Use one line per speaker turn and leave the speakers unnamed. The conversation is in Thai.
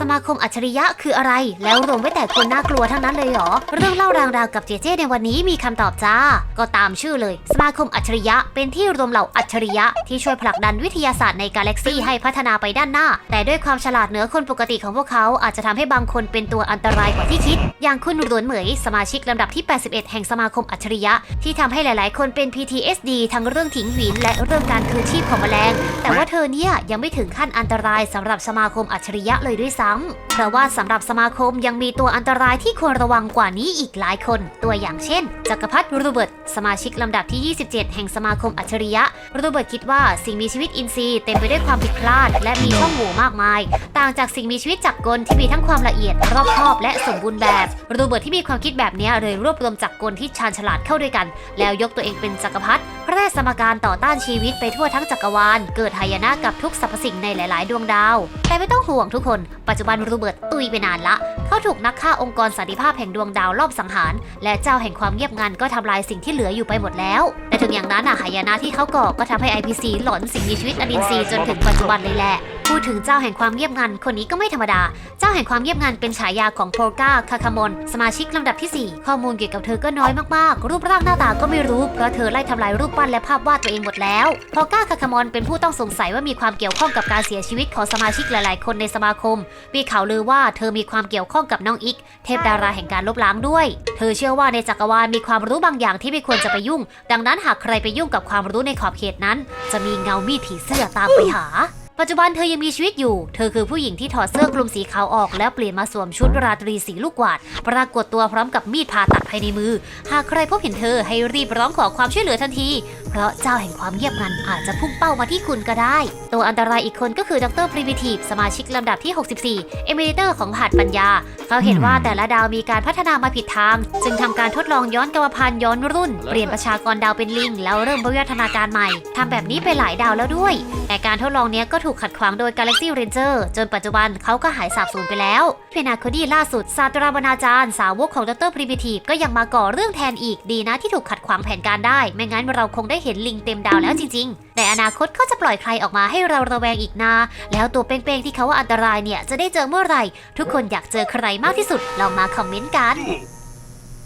สมาคมอัจฉริยะคืออะไร แล้วรวมไว้แต่คนน่ากลัวทั้งนั้นเลยเหรอ เรื่องเล่ารางราวกับเจเจในวันนี้มีคำตอบจ้า ก็ตามชื่อเลย สมาคมอัจฉริยะ เป็นที่รวมเหล่าอัจฉริยะที่ช่วยผลักดันวิทยาศาสตร์ในกาแล็กซี่ให้พัฒนาไปด้านหน้า แต่ด้วยความฉลาดเหนือคนปกติของพวกเขาอาจจะทำให้บางคนเป็นตัวอันตรายกว่าที่คิด อย่างคุณหลวนเหมย สมาชิกลำดับที่ 81 แห่งสมาคมอัจฉริยะ ที่ทำให้หลาย ๆ คนเป็น PTSD ทั้งเรื่องถิงหวินและเรื่องการคืนชีพของแมลง แต่ว่าเธอเนี่ยยังไม่ถึงขั้นอันตรายสำหรับสมาคมอัจฉริยะเลยด้วยซ้ำเพราะว่าสำหรับสมาคมยังมีตัวอันตรายที่ควรระวังกว่านี้อีกหลายคน ตัวอย่างเช่น จักรพรรดิโรเบิร์ตสมาชิกลำดับที่ 27 แห่งสมาคมอัจฉริยะโรเบิร์ตคิดว่าสิ่งมีชีวิตอินทรีย์เต็มไปด้วยความผิดพลาด และมีช่องโหว่มากมาย ต่างจากสิ่งมีชีวิตจักรกลที่มีทั้งความละเอียดรอบคอบและสมบูรณ์แบบโรเบิร์ตที่มีความคิดแบบนี้เลยรวบรวมจักรกลที่ชาญฉลาดเข้าด้วยกัน แล้วยกตัวเองเป็นจักรพรรดิแพร่สมการต่อต้านชีวิตไปทั่วทั้งจักรวาล เกิดหายนะกับทุกสรรพสิ่งในหลาย ๆ ดวงดาว แต่ไม่ต้องห่วงทุกคนปัจจุบันโรเบิร์ตตุยไปนานละ เขาถูกนักฆ่าองค์กรสันติภาพแห่งดวงดาวลอบสังหาร และเจ้าแห่งความเงียบงันก็ทำลายสิ่งที่เหลืออยู่ไปหมดแล้ว แต่ถึงอย่างนั้นอะหายนะที่เขาก่อก็ทำให้ IPC หลอนสิ่งมีชีวิตอดินทรีย์จนถึงปัจจุบันเลยแหละ พูดถึงเจ้าแห่งความเงียบงัน คนนี้ก็ไม่ธรรมดา เจ้าแห่งความเงียบงันเป็นฉายาของโพลกาคาคามอนสมาชิกลำดับที่ 4 ข้อมูลเกี่ยวกับเธอก็น้อยมากๆ รูปร่างหน้าตาก็ไม่รู้ เพราะเธอไล่ทำลายรูปปั้นและภาพวาดตัวเองหมดแล้ว โพกาคาคามอนเป็นผู้ต้องสงสัยว่ามีความเกี่ยวข้องกับการเสียชีวิตของสมาชิกหลายๆ คนในสมาคม มีข่าวลือว่าเธอมีความเกี่ยวข้องกับน้องอิก เทพดาราแห่งการลบล้างด้วย เธอเชื่อว่าในจักรวาลมีความรู้บางอย่างที่ไม่ควรจะไปยุ่ง ดังนั้นหากใครไปยุ่งกับความรู้ในขอบเขตนั้น จะมีเงามีดผีเสื้อตามไปหา ปัจจุบันเธอยังมีชีวิตอยู่ เธอคือผู้หญิงที่ถอดเสื้อกลุ่มสีขาวออกแล้วเปลี่ยนมาสวมชุดราตรีสีลูกกวาด ปรากฏตัวพร้อมกับมีดผ่าตัดภายในมือ หากใครพบเห็นเธอให้รีบร้องขอความช่วยเหลือทันที เพราะเจ้าแห่งความเงียบงันอาจจะพุ่งเป้ามาที่คุณก็ได้ ตัวอันตรายอีกคนก็คือดรพรีมิทีฟสมาชิกลำดับที่ 64 เอเมิเดเตอร์ของหัดปัญญา เขาเห็นว่าแต่ละดาวมีการพัฒนามาผิดทาง จึงทำการทดลองย้อนกรรมพันธุ์ย้อนรุ่น เปลี่ยนประชากรดาวเป็นลิง แล้วเริ่มวิวัฒนาการใหม่ทำแบบนี้ไปหลายดาวแล้วด้วย แต่การทดลองเนี้ยก็ถูกขัดขวางโดย Galaxy Ranger จนปัจจุบันเขาก็หายสาบสูญไปแล้วเพนาคดีล่าสุดศาสตราบรรณาจารย์สาวกของดรพรีมิทีฟก็ยังมาก่อเรื่องแทนอีกดีนะที่ถูกขัดขวางแผนการได้ ไม่งั้นเราคงได้เห็นลิงเต็มดาวแล้วจริงๆ ในอนาคตเขาจะปล่อยใครออกมาให้เราระแวงอีกนาแล้วตัวเป้งๆที่เขาว่าอันตรายเนี่ยจะได้เจอเมื่อไหร่ ทุกคนอยากเจอใครมากที่สุดลองมาคอมเมนต์กัน